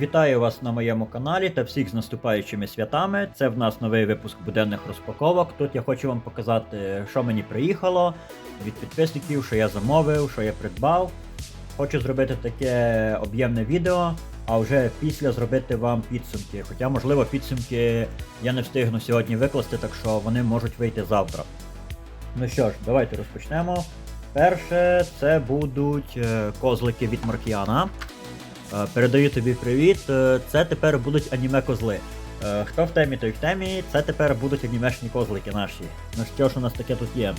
Вітаю вас на моєму каналі та всіх з наступаючими святами. Це в нас новий випуск буденних розпаковок. Тут я хочу вам показати, що мені приїхало від підписників, що я замовив, що я придбав. Хочу зробити таке об'ємне відео, а вже після зробити вам підсумки. Хоча, можливо, підсумки я не встигну сьогодні викласти, так що вони можуть вийти завтра. Ну що ж, давайте розпочнемо. Перше, це будуть е, козлики від Маркіана. Е, Передаю тобі привіт. Е, Це тепер будуть аніме-козли. Е, Хто в темі, той в темі. Це тепер будуть анімешні козлики наші. Ну що ж у нас таке тут є?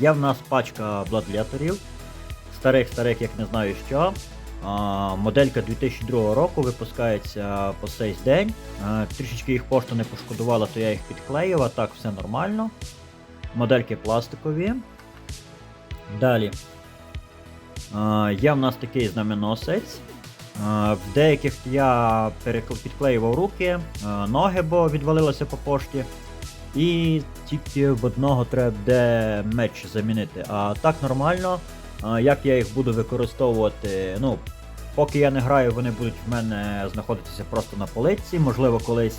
Є в нас пачка бладлеторів. Старих-старих, як не знаю що. Моделька 2002 року випускається по сей день. Трішечки їх пошта не пошкодувала, то я їх підклеїв, а так все нормально. Модельки пластикові. Далі. Є в нас такий знаменосець. Е, В деяких я підклеював руки, е, ноги, бо відвалилося по пошті. І тільки в одного треба буде меч замінити. А так нормально. Е, Як я їх буду використовувати, ну, поки я не граю, вони будуть в мене знаходитися просто на полиці. Можливо, колись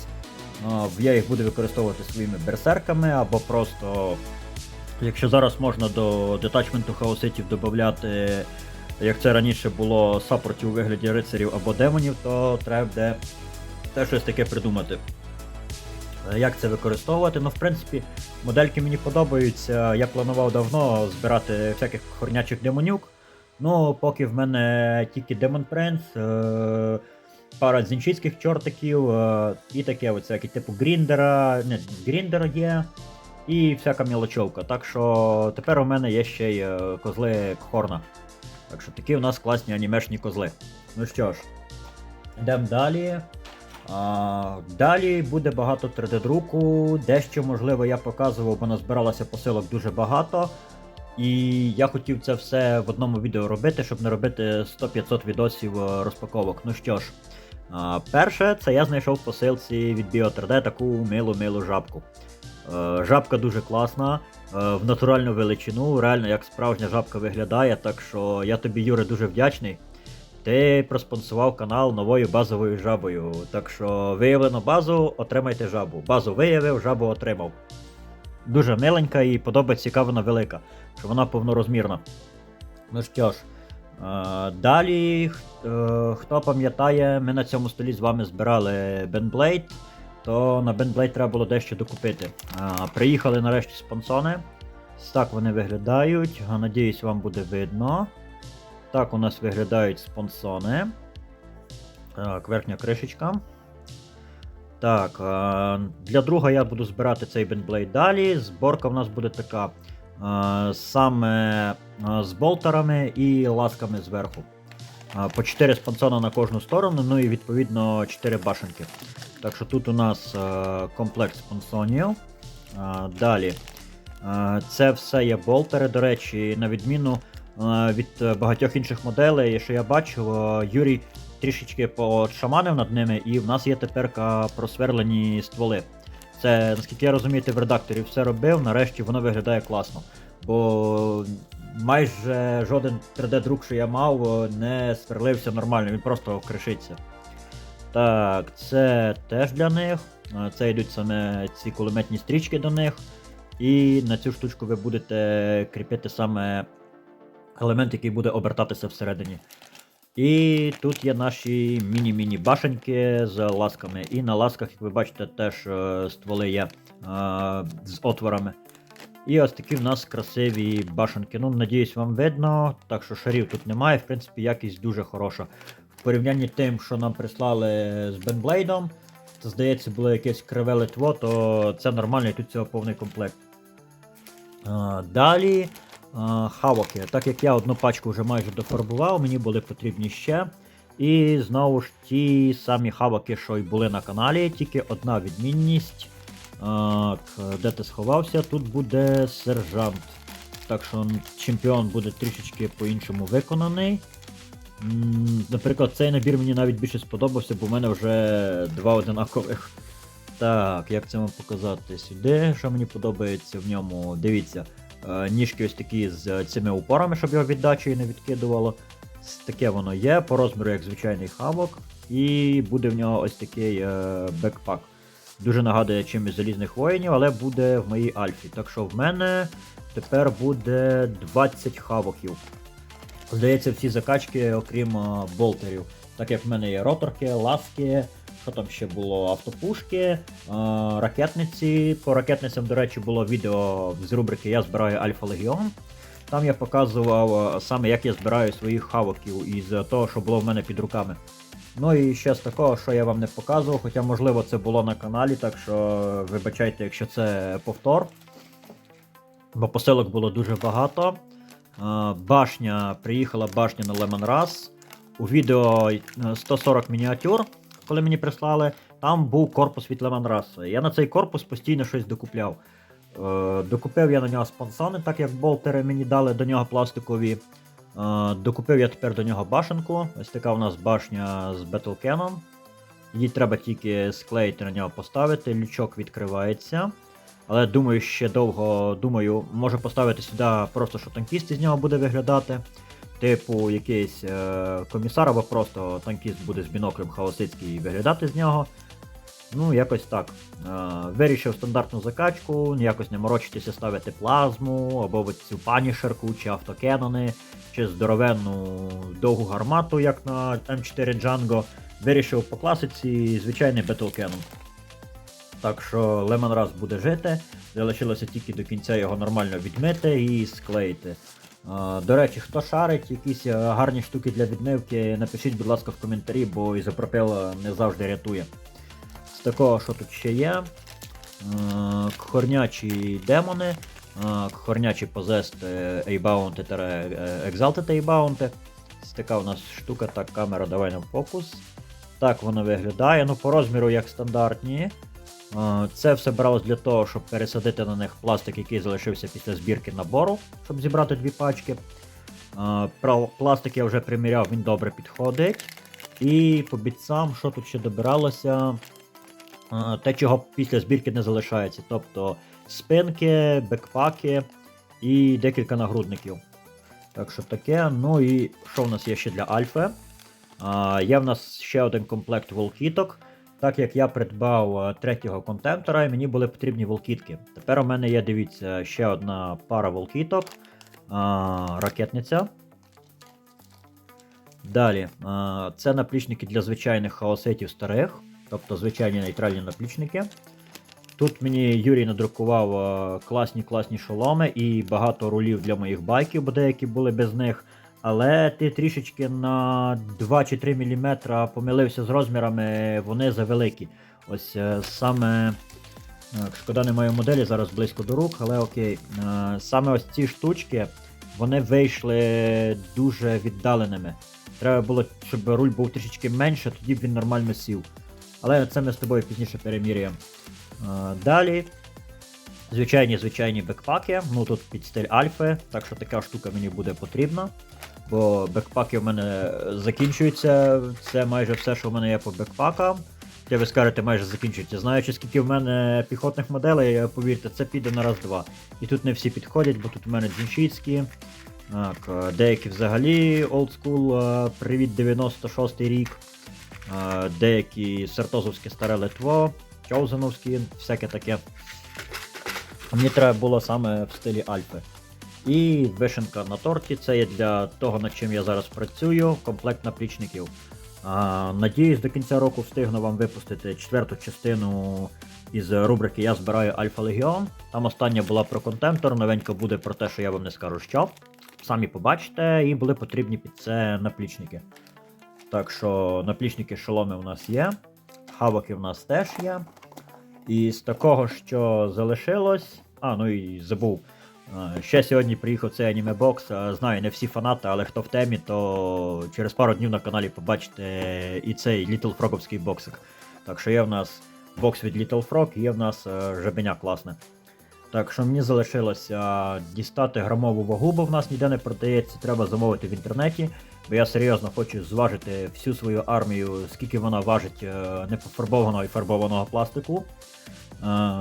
я їх буду використовувати своїми берсерками, або просто, якщо зараз можна до детачменту хаоситів додати як це раніше було саппортів у вигляді рицарів або демонів, то треба буде теж щось таке придумати. Е, Як це використовувати? Ну, в принципі, модельки мені подобаються. Я планував давно збирати всяких хорнячих демонюк. Ну, поки в мене тільки Демон Принц, пара дзінчицьких чортиків е- і таке всяке, типу Гріндера, не, Гріндер є, і всяка мілочовка. Так що тепер у мене є ще й е, козли Кхорна. Так що такі у нас класні анімешні козли. Ну що ж, йдемо далі. А, далі буде багато 3D-друку. Дещо, можливо, я показував, бо назбиралося посилок дуже багато. І я хотів це все в одному відео робити, щоб не робити 100-500 відосів е, розпаковок. Ну що ж, а, перше, це я знайшов в посилці від Bio3D таку милу-милу жабку. Е, Жабка дуже класна, е, в натуральну величину, реально як справжня жабка виглядає, так що я тобі, Юре, дуже вдячний. Ти проспонсував канал новою базовою жабою. Так що виявлено базу, отримайте жабу. Базу виявив, жабу отримав. Дуже миленька і подобається цікаво вона велика, що вона повнорозмірна. Ну що ж, е, далі, хто пам'ятає, ми на цьому столі з вами збирали Бенблейд то на Бенблейд треба було дещо докупити. А, приїхали нарешті спонсони. Так вони виглядають. Надіюсь, вам буде видно. Так у нас виглядають спонсони. Так, верхня кришечка. Так, для друга я буду збирати цей Бенблейд далі. Зборка в нас буде така. Саме з болтерами і ласками зверху. По 4 спонсона на кожну сторону, ну і відповідно 4 башенки. Так що тут у нас е, комплект спонсонів. Е, далі. Е, це все є болтери, до речі, на відміну е, від багатьох інших моделей, що я бачив, Юрій трішечки подшаманив над ними, і в нас є тепер просверлені стволи. Це, наскільки я розумію, ти в редакторі все робив, нарешті воно виглядає класно. Бо майже жоден 3D-друк, що я мав, не сверлився нормально, він просто кришиться. Так, це теж для них. Це йдуть саме ці кулеметні стрічки до них. І на цю штучку ви будете кріпити саме елемент, який буде обертатися всередині. І тут є наші міні-міні башеньки з ласками. І на ласках, як ви бачите, теж е, стволи є е, з отворами. І ось такі в нас красиві башенки. Ну, надіюсь, вам видно. Так що шарів тут немає. В принципі, якість дуже хороша. В порівнянні тим, що нам прислали з Бенблейдом, це здається було якесь криве литво, то це нормально і тут цього повний комплект. А, далі а, хавоки. Так як я одну пачку вже майже дофарбував, мені були потрібні ще. І знову ж ті самі хавоки, що й були на каналі, тільки одна відмінність. Так, де ти сховався? Тут буде сержант. Так що чемпіон буде трішечки по-іншому виконаний. Наприклад, цей набір мені навіть більше сподобався, бо в мене вже два одинакових. Так, як це вам показати сюди? Що мені подобається в ньому? Дивіться, е, ніжки ось такі з цими упорами, щоб його віддачею не відкидувало. Таке воно є, по розміру як звичайний хавок. і буде в нього ось такий е, бекпак. Дуже нагадує чимось залізних воїнів, але буде в моїй альфі. Так що в мене тепер буде 20 хавоків. Здається, всі закачки, окрім е, болтерів. Так як в мене є роторки, ласки, що там ще було, автопушки, е, ракетниці. По ракетницям, до речі, було відео з рубрики Я збираю Альфа Легіон. Там я показував е, саме, як я збираю своїх хавоків із того, що було в мене під руками. Ну і ще з такого, що я вам не показував, хоча, можливо, це було на каналі, так що вибачайте, якщо це повтор. Бо посилок було дуже багато. Е, Башня, приїхала башня на Лемон Раз. У відео е, 140 мініатюр, коли мені прислали, там був корпус від Лемон Раз. Я на цей корпус постійно щось докупляв. Е, Докупив я на нього спонсони, так як болтери мені дали до нього пластикові. Докупив я тепер до нього башенку. Ось така у нас башня з Battle Її треба тільки склеїти на нього поставити, лючок відкривається. Але думаю, ще довго думаю, можу поставити сюди просто, що танкіст із нього буде виглядати. Типу, якийсь е, комісар або просто танкіст буде з біноклем хаосицький виглядати з нього. Ну, якось так. Е, вирішив стандартну закачку, якось не морочитися ставити плазму, або цю панішерку, чи автокенони, чи здоровенну довгу гармату, як на М4 Django. Вирішив по класиці звичайний Cannon. Так що Lemon Раз буде жити. Залишилося тільки до кінця його нормально відмити і склеїти. Е, До речі, хто шарить якісь е, гарні штуки для відмивки, напишіть, будь ласка, в коментарі, бо ізопропил не завжди рятує. Такого, що тут ще є. Е, Кхорнячі демони, кхорнячі позести Ейбаунти та Exalted Ейбаунти. Така у нас штука, так, камера, давай на фокус. Так воно виглядає. Ну, по розміру як стандартні. Е, Це все бралось для того, щоб пересадити на них пластик, який залишився після збірки набору, щоб зібрати дві пачки. Е, Пластик я вже приміряв, він добре підходить. І по бітцам, що тут ще добиралося? Те, чого після збірки не залишається. Тобто спинки, бекпаки і декілька нагрудників. Так що таке. Ну і що в нас є ще для Альфи? Є в нас ще один комплект волкіток. Так як я придбав е, третього контемптора, і мені були потрібні волкітки. Тепер у мене є, дивіться, ще одна пара волкіток. А, ракетниця. Далі, а, це наплічники для звичайних хаосетів старих, тобто звичайні нейтральні наплічники. Тут мені Юрій надрукував е, класні класні шоломи і багато рулів для моїх байків, бо деякі були без них. Але ти трішечки на 2 чи 3 мм помилився з розмірами, вони завеликі. Ось е, саме. Так, шкода немає моделі, зараз близько до рук, але окей. Е, Саме ось ці штучки вони вийшли дуже віддаленими. Треба було, щоб руль був трішечки менше, тоді б він нормально сів. Але це ми з тобою пізніше переміряємо. Е, Далі. Звичайні звичайні бекпаки. Ну тут під стиль альфи, так що така штука мені буде потрібна. Бо бекпаки в мене закінчуються. Це майже все, що в мене є по бекпакам. Хоча ви скажете, майже закінчується. Знаючи, скільки в мене піхотних моделей, повірте, це піде на раз-два. І тут не всі підходять, бо тут у мене. Так, е, деякі взагалі олдскул, е, привіт 96 рік. Деякі сартозовське старе Литво, Чоузеновські, всяке таке. Мені треба було саме в стилі Альфи. І вишенка на торті це є для того, над чим я зараз працюю, комплект наплічників. Надіюсь, до кінця року встигну вам випустити четверту частину із рубрики Я збираю Альфа Легіон. Там остання була про контемптор, новенька буде про те, що я вам не скажу що. Самі побачите, і були потрібні під це наплічники. Так що наплічники шоломи у нас є, хавоки в нас теж є. І з такого, що залишилось. А, ну і забув. Ще сьогодні приїхав цей анімебокс. Е, Знаю, не всі фанати, але хто в темі, то через пару днів на каналі побачите і цей Little Froговський боксик. Так що є в нас бокс від Little Frog, є в нас е, жабеня класне. Так що мені залишилося дістати грамову вагу, бо в нас ніде не продається, треба замовити в інтернеті. Бо я серйозно хочу зважити всю свою армію, скільки вона важить е, непофарбованого і фарбованого пластику. Е,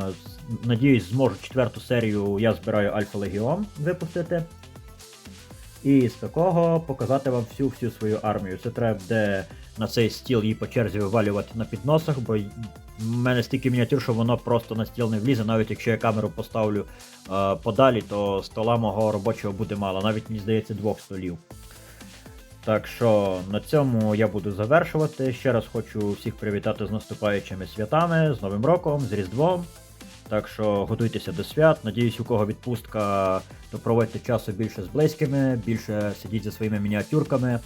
Надіюсь, зможу четверту серію я збираю Альфа Легіон випустити. І з такого показати вам всю всю свою армію. Це треба буде на цей стіл її по черзі вивалювати на підносах, бо в мене стільки мініатюр, що воно просто на стіл не влізе. Навіть якщо я камеру поставлю е, подалі, то стола мого робочого буде мало. Навіть мені здається двох столів. Так що на цьому я буду завершувати. Ще раз хочу всіх привітати з наступаючими святами, з Новим роком, з Різдвом. Так що готуйтеся до свят. Надіюсь, у кого відпустка, то проводьте часу більше з близькими, більше сидіть за своїми мініатюрками.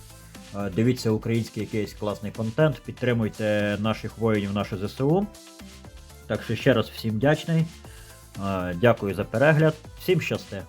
Е, Дивіться український якийсь класний контент, підтримуйте наших воїнів, наше ЗСУ. Так що ще раз всім вдячний. Е, Дякую за перегляд. Всім щасти!